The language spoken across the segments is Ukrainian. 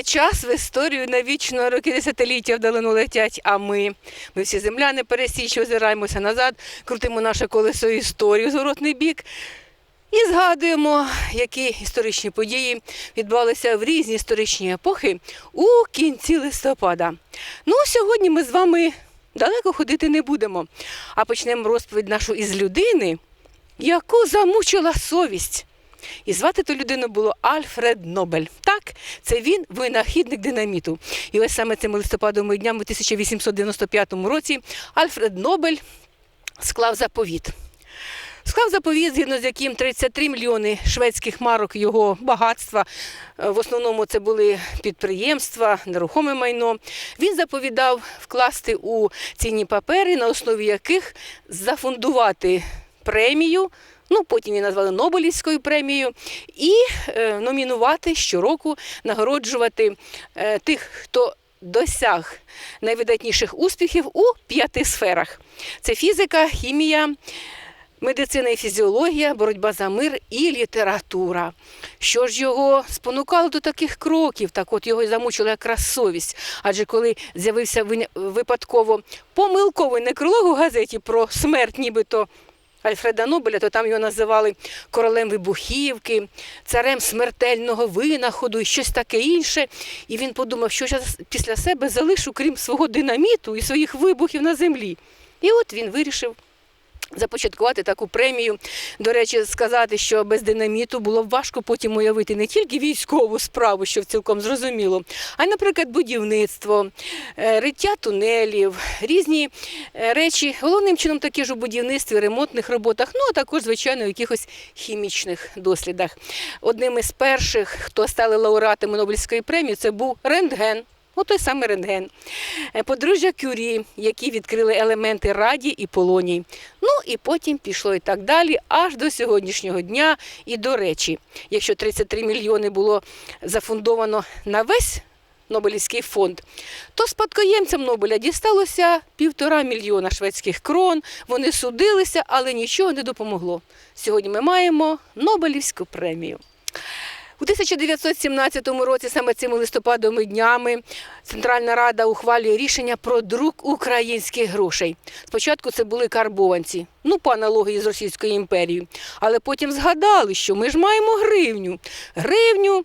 Спливає час в історію навічно роки десятиліття вдалину летять. А ми, ми всі земляни пересічі, озираємося назад, крутимо наше колесо історії в зворотний бік. І згадуємо, які історичні події відбувалися в різні історичні епохи у кінці листопада. Ну, сьогодні ми з вами далеко ходити не будемо, а почнемо розповідь нашу із людини, яку замучила совість. І звати ту людину було Альфред Нобель. Так, це він винахідник динаміту. І ось саме цими листопадовими днями у 1895 році Альфред Нобель склав заповіт. Склав заповіт, згідно з яким 33 мільйони шведських марок його багатства. е, В основному це були підприємства, нерухоме майно. Він заповідав вкласти у цінні папери, на основі яких зафундувати премію. Ну, потім її назвали Нобелівською премією, і е, номінувати щороку, нагороджувати е, тих, хто досяг найвидатніших успіхів у п'яти сферах: це фізика, хімія, медицина і фізіологія, боротьба за мир і література. Що ж його спонукало до таких кроків? Так от його замучила якраз совість. Адже коли з'явився випадково помилковий некролог у газеті про смерть, нібито. Альфреда Нобеля, то там його називали королем вибухівки, царем смертельного винаходу і щось таке інше. І він подумав, що я після себе залишу, крім свого динаміту і своїх вибухів на землі. І от він вирішив започаткувати таку премію. До речі, сказати, що без динаміту було б важко потім уявити не тільки військову справу, що цілком зрозуміло, а й, наприклад, будівництво, е, риття тунелів, різні е, речі. Головним чином такі ж у будівництві, ремонтних роботах, ну а також, звичайно, в якихось хімічних дослідах. Одним із перших, хто стали лауреатами Нобелівської премії, це був рентген. Ну, той самий рентген. Е, Подружжя Кюрі, які відкрили елементи радій і полоній. Ну і потім пішло і так далі, аж до сьогоднішнього дня. І до речі, якщо 33 мільйони було зафундовано на весь Нобелівський фонд, то спадкоємцям Нобеля дісталося півтора мільйона шведських крон. Вони судилися, але нічого не допомогло. Сьогодні ми маємо Нобелівську премію. У 1917 році, саме цими листопадовими днями, Центральна Рада ухвалює рішення про друк українських грошей. Спочатку це були карбованці, ну по аналогії з Російською імперією. Але потім згадали, що ми ж маємо гривню. Гривню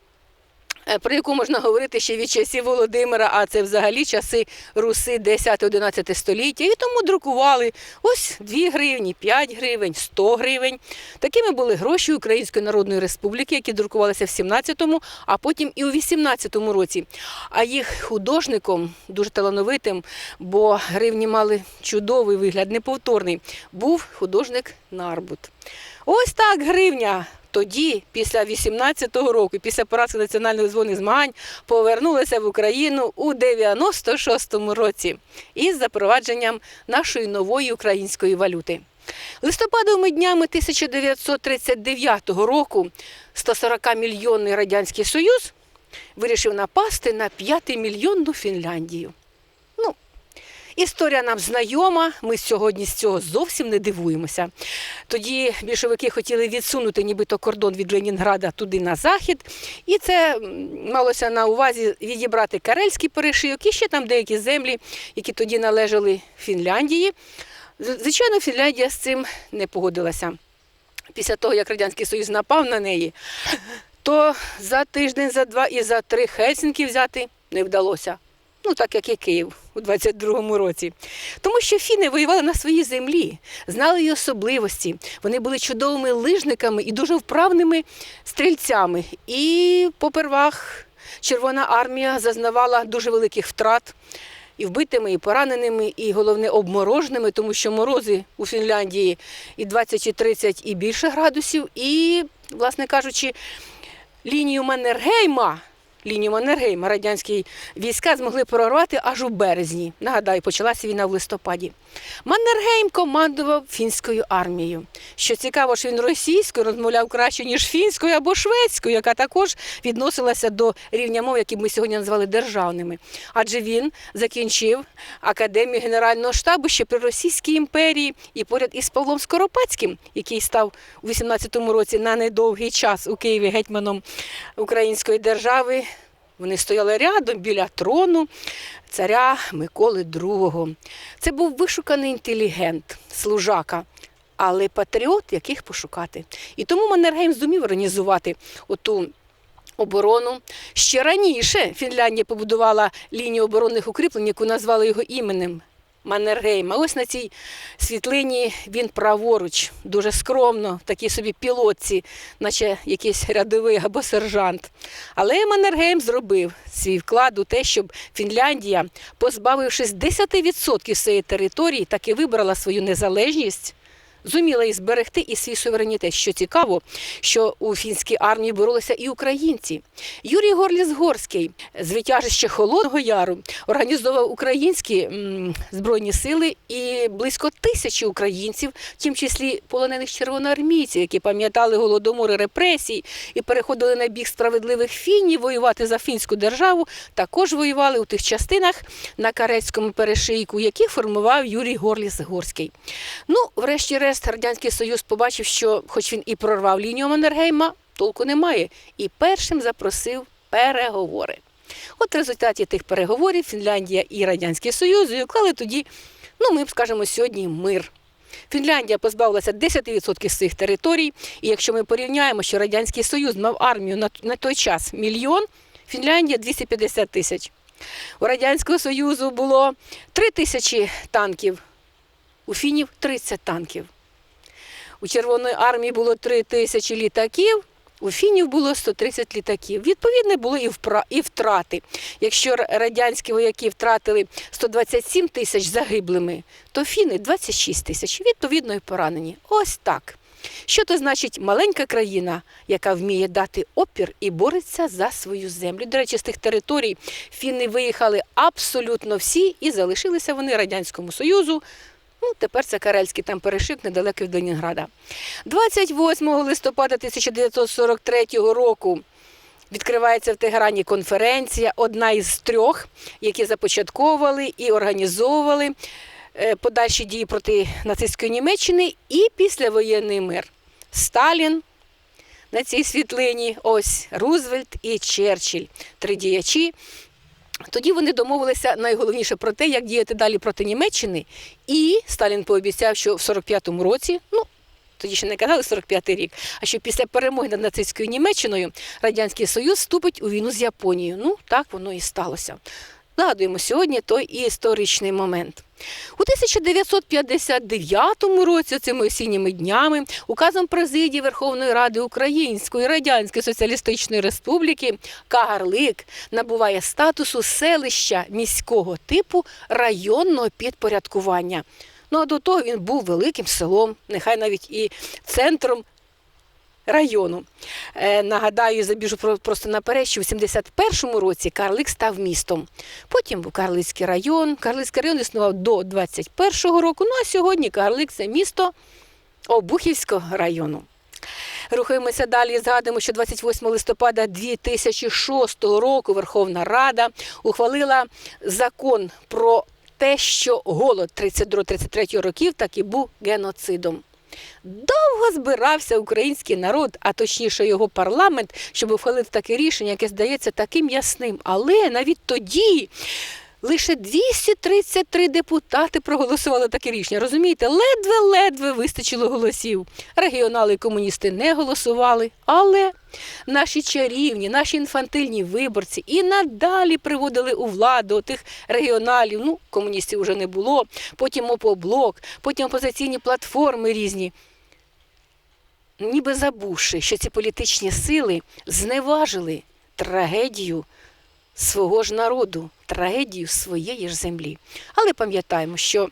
про яку можна говорити ще від часів Володимира, а це взагалі часи Руси 10-11 століття. І тому друкували ось 2 гривні, 5 гривень, 100 гривень. Такими були гроші Української Народної Республіки, які друкувалися в 17-му, а потім і у 18-му році. А їх художником, дуже талановитим, бо гривні мали чудовий вигляд, неповторний, був художник Нарбут. Ось так гривня тоді, після 18-го року, після поразки національних зборних змагань, повернулася в Україну у 96-му році із запровадженням нашої нової української валюти. Листопадовими днями 1939 року 140-мільйонний Радянський Союз вирішив напасти на 5-мільйонну Фінляндію. Історія нам знайома, ми сьогодні з цього зовсім не дивуємося. Тоді більшовики хотіли відсунути нібито кордон від Ленінграда туди на захід, і це малося на увазі відібрати Карельський перешийок і ще там деякі землі, які тоді належали Фінляндії. Звичайно, Фінляндія з цим не погодилася. Після того, як Радянський Союз напав на неї, то за тиждень, за два і за три Хельсінки взяти не вдалося. Ну, так як і Київ у 22-му році. Тому що фіни воювали на своїй землі, знали її особливості. Вони були чудовими лижниками і дуже вправними стрільцями. І попервах Червона армія зазнавала дуже великих втрат. І вбитими, і пораненими, і головне обмороженими, тому що морози у Фінляндії і 20, і 30, і більше градусів. І, власне кажучи, лінію Маннергейма лінію Маннергейма радянські війська змогли прорвати аж у березні. Нагадаю, почалася війна в листопаді. Маннергейм командував фінською армією. Що цікаво, що він російською розмовляв краще, ніж фінською або шведською, яка також відносилася до рівня мов, які ми сьогодні назвали державними. Адже він закінчив академію Генерального штабу ще при Російській імперії і поряд із Павлом Скоропадським, який став у 18-му році на недовгий час у Києві гетьманом Української держави. Вони стояли рядом біля трону царя Миколи II. Це був вишуканий інтелігент, служака, але патріот, яких пошукати. І тому Маннергейм зумів організувати оту оборону. Ще раніше Фінляндія побудувала лінію оборонних укріплень, яку назвали його іменем. Маннергейма. Ось на цій світлині він праворуч, дуже скромно, в такій собі пілотці, наче якийсь рядовий або сержант. Але Маннергейм зробив свій вклад у те, щоб Фінляндія, позбавившись 10% своєї території, таки вибрала свою незалежність. Зуміла і зберегти і свій суверенітет. Що цікаво, що у фінській армії боролися і українці. Юрій Горліс-Горський, звитяжище Холодного Яру, організовував українські збройні сили і близько тисячі українців, в тім числі полонених червоноармійців, які пам'ятали голодомори репресій і переходили на бік справедливих фінів воювати за фінську державу, також воювали у тих частинах на Карецькому перешийку, які формував Юрій Горліс-Горський. Ну, врешті-решт, Радянський Союз побачив, що, хоч він і прорвав лінію Маннергейма, толку немає, і першим запросив переговори. От в результаті тих переговорів Фінляндія і Радянський Союз уклали тоді, ну ми б скажемо сьогодні, мир. Фінляндія позбавилася 10% своїх територій, і якщо ми порівняємо, що Радянський Союз мав армію на, на той час мільйон, Фінляндія 250 тисяч. У Радянського Союзу було 3 тисячі танків, у фінів 30 танків. У Червоної армії було 3 тисячі літаків, у фінів було 130 літаків. Відповідно, були і і втрати. Якщо радянські вояки втратили 127 тисяч загиблими, то фіни 26 тисяч, відповідно, і поранені. Ось так. Що то значить маленька країна, яка вміє дати опір і бореться за свою землю? До речі, з тих територій фіни виїхали абсолютно всі і залишилися вони Радянському Союзу. Ну, тепер це Карельський там перешик недалеко від Ленінграда. 28 листопада 1943 року відкривається в Тегерані конференція, одна із трьох, які започатковували і організовували е, подальші дії проти нацистської Німеччини і післявоєнний мир. Сталін на цій світлині, ось Рузвельт і Черчилль, три діячі. Тоді вони домовилися найголовніше про те, як діяти далі проти Німеччини. І Сталін пообіцяв, що в 45-му році, ну тоді ще не казали 45-й рік, а що після перемоги над нацистською Німеччиною Радянський Союз вступить у війну з Японією. Ну так воно і сталося. Згадуємо сьогодні той історичний момент. У 1959 році, цими осінніми днями, указом президії Верховної Ради Української Радянської Соціалістичної Республіки Кагарлик набуває статусу селища міського типу районного підпорядкування. Ну а до того він був великим селом, нехай навіть і центром району. Е, нагадаю, забіжу про- просто наперед, що в 71-му році Карлик став містом. Потім був Карлицький район. Карлицький район існував до 21-го року. Ну а сьогодні Карлик це місто Обухівського району. Рухаємося далі. Згадуємо, що 28 листопада 2006 року Верховна Рада ухвалила закон про те, що голод 32-33 років так і був геноцидом. Довго збирався український народ, а точніше його парламент, щоб ухвалити таке рішення, яке здається таким ясним. Але навіть тоді лише 233 депутати проголосували таке рішення. Розумієте, ледве-ледве вистачило голосів. Регіонали і комуністи не голосували, але наші чарівні, наші інфантильні виборці і надалі приводили у владу тих регіоналів. Ну, комуністів вже не було, потім опоблок, потім опозиційні платформи різні. Ніби забувши, що ці політичні сили зневажили трагедію свого ж народу, трагедію своєї ж землі. Але пам'ятаємо, що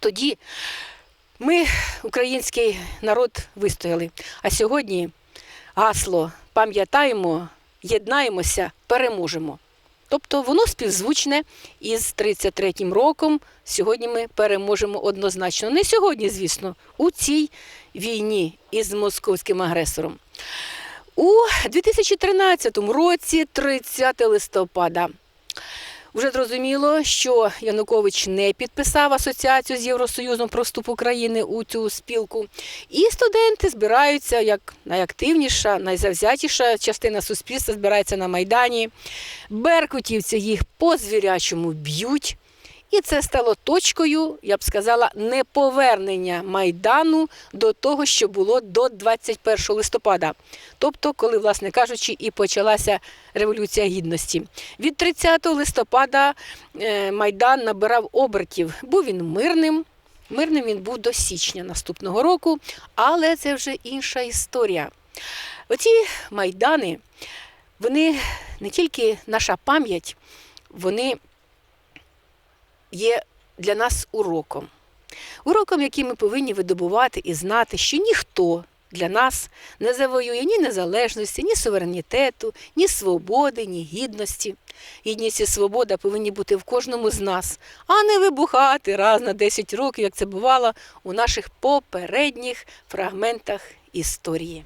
тоді ми, український народ, вистояли. А сьогодні гасло пам'ятаємо, єднаємося, переможемо. Тобто воно співзвучне із 33-м роком. Сьогодні ми переможемо однозначно. Не сьогодні, звісно, у цій війні із московським агресором. У 2013 році, 30 листопада, вже зрозуміло, що Янукович не підписав асоціацію з Євросоюзом про вступ України у цю спілку. І студенти збираються як найактивніша, найзавзятіша частина суспільства збирається на Майдані. Беркутівці їх по звірячому б'ють. І це стало точкою, я б сказала, неповернення Майдану до того, що було до 21 листопада. Тобто, коли, власне кажучи, і почалася Революція Гідності. Від 30 листопада е, Майдан набирав обертів. Був він мирним. Мирним він був до січня наступного року, але це вже інша історія. Оці майдани, вони не тільки наша пам'ять, вони є для нас уроком. Уроком, який ми повинні видобувати і знати, що ніхто для нас не завоює ні незалежності, ні суверенітету, ні свободи, ні гідності. Гідність і свобода повинні бути в кожному з нас, а не вибухати раз на 10 років, як це бувало у наших попередніх фрагментах історії.